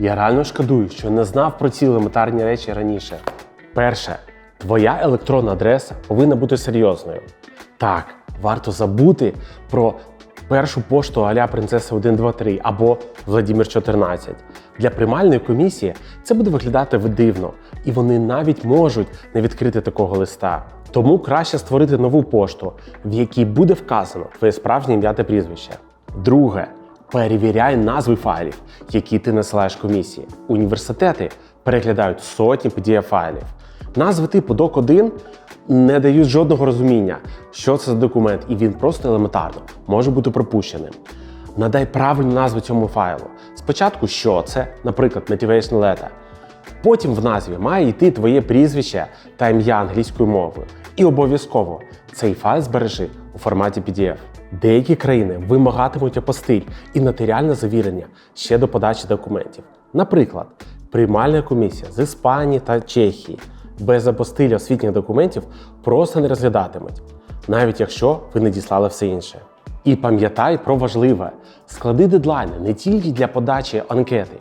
Я реально шкодую, що не знав про ці елементарні речі раніше. Перше, твоя електронна адреса повинна бути серйозною. Так, варто забути про першу пошту аля принцеса 123 або Владимир 14. Для приймальної комісії це буде виглядати дивно, і вони навіть можуть не відкрити такого листа. Тому краще створити нову пошту, в якій буде вказано твоє справжнє ім'я та прізвище. Друге, перевіряй назви файлів, які ти насилаєш комісії. Університети переглядають сотні pdf файлів. Назви типу doc1 не дають жодного розуміння, що це за документ, і він просто елементарно може бути пропущеним. Надай правильну назву цьому файлу. Спочатку, що це, наприклад, Motivation Letter. Потім в назві має йти твоє прізвище та ім'я англійською мовою. І обов'язково цей файл збережи у форматі PDF. Деякі країни вимагатимуть апостиль і нотаріальне завірення ще до подачі документів. Наприклад, приймальна комісія з Іспанії та Чехії без апостилі освітніх документів просто не розглядатимуть, навіть якщо ви не діслали все інше. І пам'ятай про важливе: склади дедлайни не тільки для подачі анкети,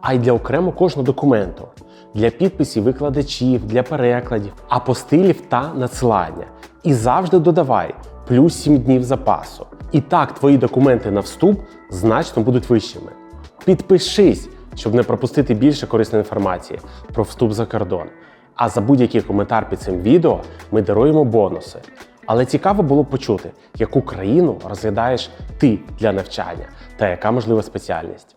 а й для окремо кожного документу, для підписів викладачів, для перекладів, апостилів та надсилання. І завжди додавай плюс 7 днів запасу. І так твої документи на вступ значно будуть вищими. Підпишись, щоб не пропустити більше корисної інформації про вступ за кордон. А за будь-який коментар під цим відео ми даруємо бонуси. Але цікаво було почути, яку країну розглядаєш ти для навчання та яка можлива спеціальність.